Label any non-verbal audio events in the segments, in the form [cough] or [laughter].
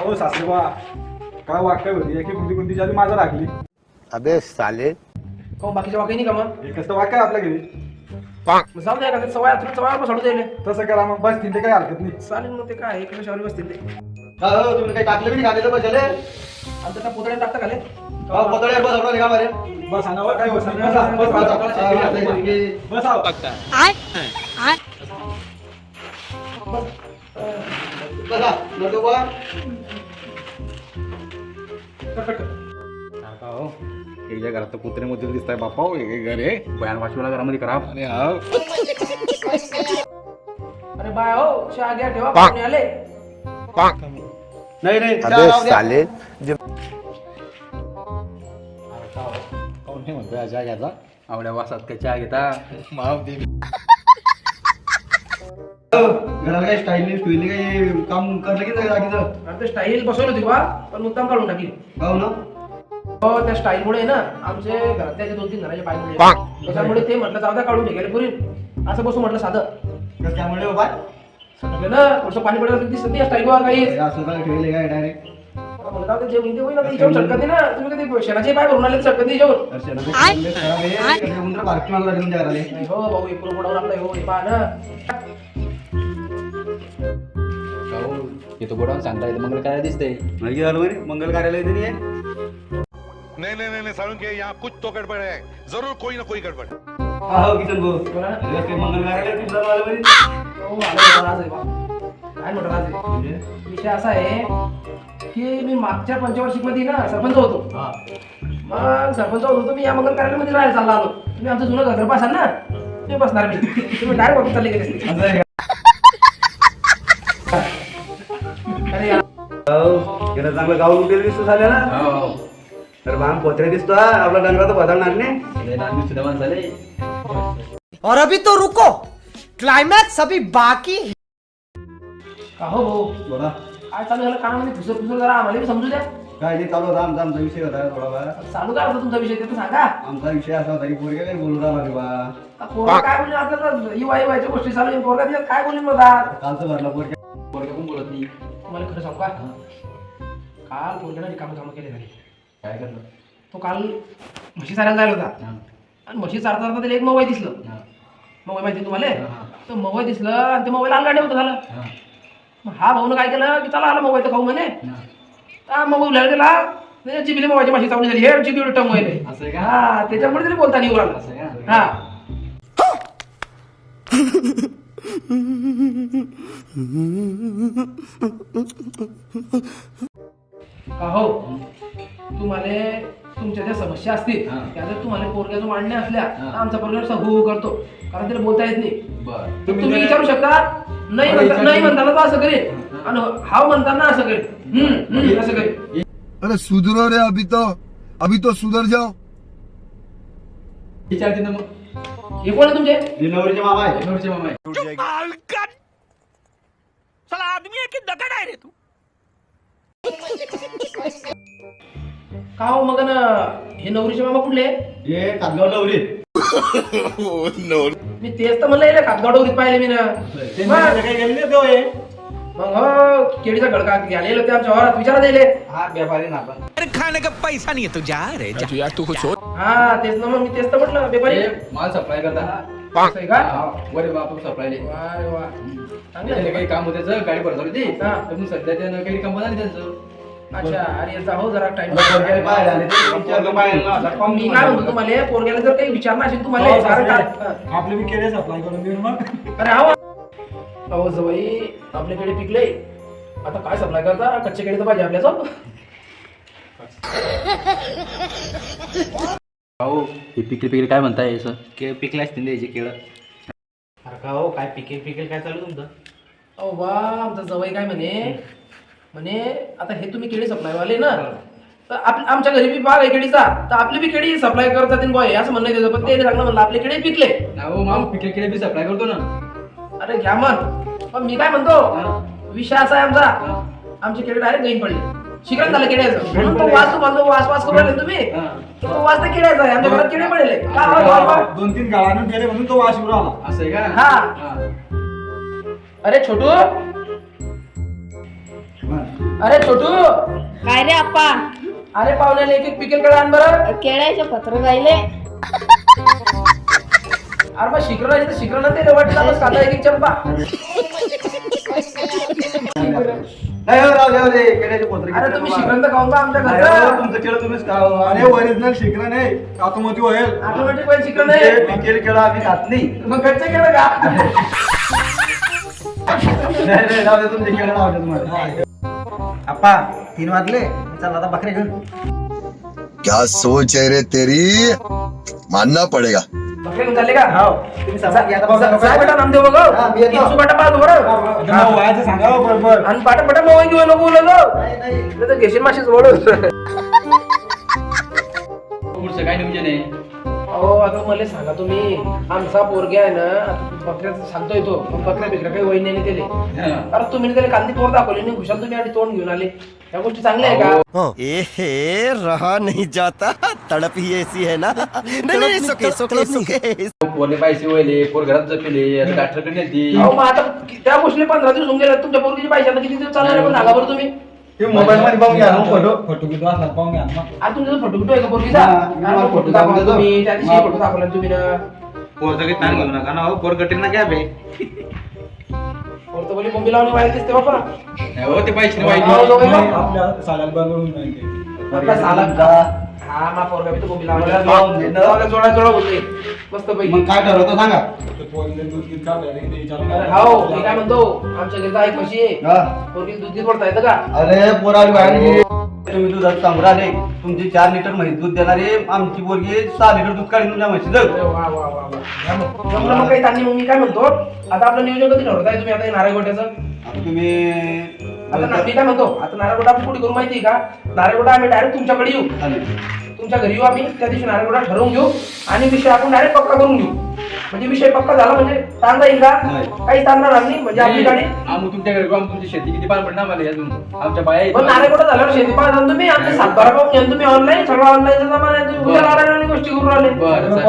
अहो सासरेबा काय वाक्य होती एकी आधी माझा लागली. अबे साले. काहून बाकीच्या वाकाय नाही का मग? हे कसं वाक्य आहे आपल्या घरी. Bonk. मग जाऊ द्या का ते सवय तुला सवय सोडू द्यायला तसं करा मग बस तिथे काही हरकत नाही. चालेल मग ते काय एक शावरी बसतील ते. तुम्ही काही टाकलं बी बसले आणि टाकता पतळे बस आणावं काय बस बसा बस बसा बस आहो. बसा. हो एकच्या घरात तर कुत्रे मध्ये दिसताय बापा हो, एक घर आहे. बयान वाचवायला घरामध्ये खराब अरे हा. अरे बाय हो चहा घ्या ठेवा पाहुणे आले. Bonk. नाही नाही चहा राहू द्या. नाही म्हणतोय चहा घ्यायचा? आवड्या वासात काय चहा घेता? माव दे घराला काही स्टाईल स्टुईली काही काम करलं की नाही आणि ते स्टाईल बसवली होती बा पण मुद्दाम काढून टाकली. हो ना. हो त्या स्टाईल मुळे ना आमचे घरातल्या जे दोन तीन घराचे. पाक. त्याच्यामुळे ते म्हटलं जाऊ द्या काढून ठेकेल पुरी असं बसू म्हटलं साधं. काय म्हणले बाबा म्हटलं ना थोडंसं पाणी पडलं दिसत नाही स्टाईल वर काही. असं काय ठेवले काय डायरेक्ट म्हणलं जाऊ दे, जे होईल ते होईल आता हिच्यावर चटकत नाही ना. तुम्ही कधी शेणाचे पाय भरून आले नाही तुमच्या घराला नाही हो भाऊ आपलं हो हे पहा ना. येतो गोडाऊन सांगता येतं मंगल काय दिसतंय माहिती झालं म्हणे मंगल कार्यालय तरी आहे नहीं नहीं नहीं नहीं साळुंके यहाँ कुछ तो गड़बड़ है जरूर कोई ना कोई गड़बड़ हा हो किशन भाऊ बोला ना. अरे, ते मंगल कार्यालय तुमचं झालं म्हणे हो आलं आहे बा. काय म्हटलं आज आहे? म्हणजे? विषय असा आहे की मी मागच्या पंचवार्षिकमध्ये ना सरपंच होतो हा. मग सरपंच होतो मी या मंगल कार्यालयामध्ये राहायला चालला आलो तुम्ही आमचं जुनं घर पासाल ना तुम्ही बसणार मी तुम्ही डायरेक्ट वापस चालले गेले असते. असं आहे का? यार, हो, इकडं चांगलं गाव लुटेल दिसतो झालं ना. तर भाम पोत्रे दिसतो हा. आपला डंगरा तर बदलणार नाही झाले और अभी तो रुको। क्लाइमैक्स अभी बाकी है। का हो भाऊ? बोला. काय चालू झालं? कानामध्ये फुसर फुसर जरा आम्हाला बी समजू द्या. काय नाही चालू होता? आमचा आमचा विषय होता थोडाफार चालू काय होता तुमचा विषय? ते तर सांगा. आमचा विषय असा होता की पोरगे काही बोलू राहिला रे बा. आता पोरगा काय म्हणजे आता तर युवा युवाच्या गोष्टी चालू आहे पोरगा तिच्यात काय बोलून बघा कालचं भरला पोरगे पोरगे पण बोलत नाही. तुम्हाला खरं सांगू का? काल पोरग्यानं रिकामं कामं केले झाले काय करलं? तो काल म्हशी चारायला जायला होता. हा. आणि म्हशी चारता चारता त्याला एक मवय दिसलं. हा. मवय माहिती तुम्हाला? हा. तर मवय दिसलं आणि ते मोबाईल आणला होतं झालं. हा. मग हा भाऊनं काय केलं की चला आला मोबाईल तर खाऊ म्हणे. हा. हा मग उलायला गेला चिबिली मोबाईलची माशी चावली झाली. हे चिबी टम मोबाईल असं आहे का? हा त्याच्यामुळे तरी बोलता नाही उराला असं आहे का? हा. हो तुम्हाला तुमच्या ज्या समस्या असतील हा. त्या जर तुम्हाला पोरग्याचं मांडण्या असल्या हा. तर आमचा पोरगा नुसता हो हो करतो. कारण त्याला बोलता येत नाही. बर. तुम्ही विचारू शकता नाही म्हणता नाही म्हणताना तर असं करेल आणि हाव म्हणताना असं करेल हम्म, हम्म, असं करेल अरे सुधरो रे अभी तो. अभी तो सुधर जाओ. विचारते ना मग. हे कोण आहे तुमचे? हे नवरीचे मामा आहे. नवरचे मामा आहे. का हो मग न, हे नवरीचे मामा कुठले? हे कादगाव [laughs] नवरी. मी तेच तर म्हणलं याला कातगाडवरीत पाहिले मी ना. मग काही गेले तो हे मग हो केळीचा गडका घ्यायला होते आमच्या घरात विचारा दिले हा व्यापारी ना आपण. हा. तेच ना मग मी तेच तर म्हटलं व्यापारी हे माल सप्लाय करता. असं आहे का? हा, वरे बाप सप्लाय वा रे वा चांगलं त्याने आहे. काही काम होतं त्याचं, गाडी भरत होती. हा. तर मग सध्या त्यानं काही कंपनी झाली त्यांचं. अच्छा अरे याचा हो जरा टाइम पोरग्याला पाहायला आले ते. विचारलं पाहिजे ना आता मी काय म्हणतो तुम्हाला पोरग्याला जर काही विचारणं असेल तुम्हाला हो, कारण सासरे. काय- आपले मी केले सप्लाय करून देऊन मग. हा. अरे हा. अहो जवाई आपल्याकडे पिकले आता काय सप्लाय करता? कच्चे केळी तर पाहिजे आपल्या चल हो हे पिकले पिकले काय म्हणताय सर? के पिकले असतील द्यायचे केळं. अरे का हो काय पिकेल पिकेल काय चालू तुमचं? अहो वा आमचा जवळ काय म्हणे? म्हणे आता हे तुम्ही केळी सप्लाय वाले ना तर आप आमच्या घरी बी बाग आहे केळीचा. तर आपली बी केळी सप्लाय करतात बॉय असं म्हणणं त्याचं. पण ते सांगणं म्हणलं आपले केळी पिकले. अहो माम पिके केळे बी सप्लाय करतो ना. अरे घ्या मग. पण मी काय म्हणतो? विषय असा आहे आमचा. आमची केळी डायरेक्ट गैन पडली. शिकरण झालं म्हणून तो वास तुम्हाला वास वास करू राहिले तुम्ही. तो वास तर केळ्याचा आहे. आमच्या घरात केळी पडले का? हो, हो, हो? दोन तीन गाळानं गेले म्हणून तो वास येऊन आला असं आहे का? हा. अरे छोटू. अरे छोटू. काय रे आप्पा? अरे पाहुण्याला एक एक पिकेल कडे आण बरं. केळ्याचे पत्र गायले अरे मग शिकरण शिकरण ते वाटलं बस खाता एक एक चंपा. नाही हो, राहू दे, राहू दे. केळ्याचे पोत्र अरे तुम्ही शिकरण तर खाऊन का आमच्या नाही हो, घरचं तुमचं केळं तुम्हीच. अरे ओरिजिनल शिकलं नाही. होईल. ऑटोमॅटिक पण शिकरण ते आहे पिकेल केळं आम्ही खात नाही. मग घरचं केलं का? नाही नाही, राहू दे, तुमचे केळं राहू दे तुम्हाला. अप्पा तीन वाजले. चल आता बकरे घेऊन क्या सोच है रे तेरी? मानना पड़ेगा। का? हो तुम्ही सभा घ्या आता जा- बघा जा बेटा नामदेव बघ. हा, मी येतो. तीनशे बाटा पाच बरं मग व्हायचं सांगा हो बरोबर. आणि पाटा पाटा मग घेऊन नको बोललो नाही तर घेशील माशीच पुढचं काय नियोजन आहे? अहो आता मला सांगा तुम्ही. आमचा पोरग्या आहे ना आता बकऱ्याचं सांगतोय तो. पण बकऱ्या बिकऱ्या काही वहिनी केले अरे तुम्ही त्याला कांदी पोर दाखवली नाही खुशाल तुम्ही आणि तोंड घेऊन आले. या गोष्टी चांगल्या आहे का? ए रहा नहीं जाता. तड़प ही ऐसी है ना. नहीं नहीं सुके सुके सुके. पोरले पैसे वळले पोर घरात जपले डॉक्टरकडे नेती अहो मग आता त्या गोष्टी पंधरा दिवस होऊन गेले तुमच्या पोरगीचे पैसे आता किती दिवस चालणार आहे? पण सांगा बरं तुम्ही. ते मोबाईल मध्ये पाहून घ्या ना फोटो फोटो किती वाजता पाहून घ्या आता तुमचा फोटो कुठे आहे का पोरगीचा? हा, मी हा, मला फोटो photo दाखवला दाखवून देतो. तुम्ही. त्या दिवशी हा. फोटो दाखवला ना तुम्ही ना. पोरचं काही ताण घेऊ नका ना हो. पोर कठीण ना घ्या बे. पोर बोली वाईट दिसते बापा. हो ते हो, वाईट दोघं ना. आपल्या सालाला बनवून जाईल आपला साला हा मा पोरगा बी तो मुंबई लावला. लावून दे ना. लावला जोडा जोडा होते. मस्त पैकी. मग काय ठरवतो सांगा. अरे हाओ मी काय म्हणतो आमच्या घरचा आई कशी आहे. हा. पोरगी दूध दूध पडता येतं का? अरे पोराडी तुम्ही दुधात सांगू राहिले तुमची चार लिटर म्हैस दूध देणारे आमची पोरगी सहा लिटर दूध काढून तुमच्या म्हशीचं. अरे वा वा वा वा. या मग. जमलं मग काही त्यांनी मग मी काय म्हणतो? आता आपलं नियोजन कधी ठरवताय तुम्ही? आता नारायणगोट्याचं आता तुम्ही आता ना- मी काय म्हणतो? आता नारायणगोटा आपण कुठे करू माहिती आहे का? नारायणगोटा आम्ही डायरेक्ट तुमच्याकडे येऊ. चालेल. तुमच्या घरी येऊ आम्ही. त्या दिवशी नारायणगोटा ठरवून घेऊ. आणि विषय आपण डायरेक्ट पक्का करून घेऊ. म्हणजे विषय पक्का झाला म्हणजे ताण जाईल का नाही. काही ताणणार नाही म्हणजे आपली गाडी. आम्ही तुमच्या घरी आम्ही तुमची शेती किती पार पडणार मला अजून आमच्या बाया पण नारायणगोटा झाल्यावर शेती पाहा जाऊन तुम्ही आमचे सातबारा पाहून घ्या. तुम्ही ऑनलाईन सगळं ऑनलाईन जमा नाही तुम्ही उद्या नारायण गोष्टी करून राहिले. बरं चालेल.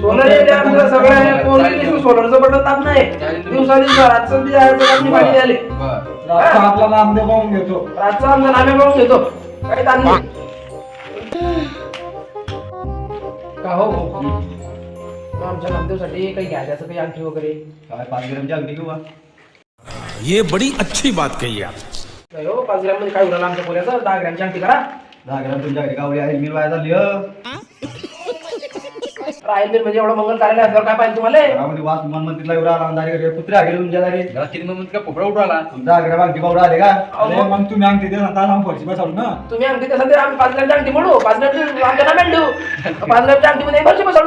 सोलर येते आमचं सगळं सोलरचं बटन दाब नाही. दिवसा दिवसा रातचं बी जायचं आपली पाणी झाले बरं. आपला नामदेव पाहून घेतो. रातचा आमचा नामे पाहून घेतो. काही ताण नाही. का हो? मग आमच्या नामदेवसाठी काही घ्यायचं काही वगैरे. काय पाच ग्रॅमची अंगठी घेऊ बा. ये बड़ी अच्छी बात कही आप। नाही हो पाच ग्रॅममध्ये काय उराला आमच्या पोऱ्याचं? दहा ग्रॅमची करा. दहा ग्रॅम तुमच्या घरी गावडी आहे मी वाया झाली हं. राहील म्हणजे एवढं मंगल कार्यालय असल्यावर काय पाहिजे तुम्हाला? घरामध्ये वास मन मंदिरला एवढा आला कुत्रे गेले तुमच्या दारी घरात किती मग का पोपडा अंगठी बावडा आले का? अहो, मग तुम्ही अंगठी दे सांगता आम्ही फरशी बसवलो ना. तुम्ही अंगठी तसं ते आम्ही पाच ग्रॅमची अंगठी म्हणू पाच आमच्या [laughs] पाच ग्रॅमची अंगठी मध्ये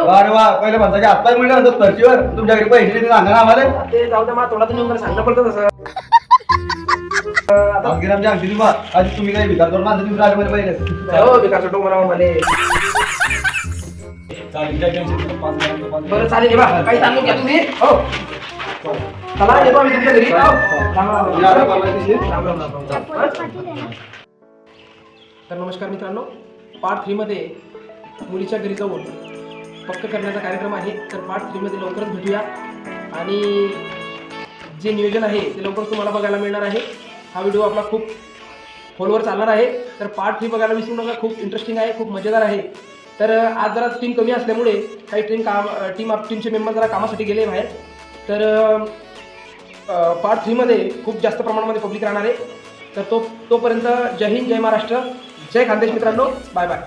अरे वा पहिले म्हणता की हातपाय मिळले म्हणतात फरशीवर. तुमच्या घरी पैसे देते सांगा ना आम्हाला. ते जाऊ मला थोडा तुम्ही सांगणं पडतं तसं. ग्रॅमची अंगठी दिवा आधी तुम्ही काही भिकार करून माझं आले मध्ये पहिले. हो बरं चालेल हे बा काही घ्या तुम्ही हो चला येतो आम्ही तुमच्या घरी हो. राम राम, या, राम राम, राम. राम. राम राम, राम राम. हा? तर नमस्कार मित्रांनो पार्ट थ्रीमध्ये मुलीच्या घरी जाऊन पक्क करण्याचा कार्यक्रम आहे तर पार्ट थ्रीमध्ये लवकरच भेटूया आणि जे नियोजन आहे ते लवकरच तुम्हाला बघायला मिळणार आहे हा व्हिडिओ आपला खूप खोलवर चालणार आहे तर पार्ट थ्री बघायला विसरू नका खूप इंटरेस्टिंग आहे खूप मजेदार आहे तर आज जरा टीम कमी असल्यामुळे काही टीम काम टीम आप टीमचे मेंबर जरा कामासाठी गेले बाहेर. तर पार्ट थ्रीमध्ये खूप जास्त प्रमाणामध्ये पब्लिक राहणार आहे. तर तो तोपर्यंत जय हिंद जय महाराष्ट्र. जय खानदेश मित्रांनो. Bye bye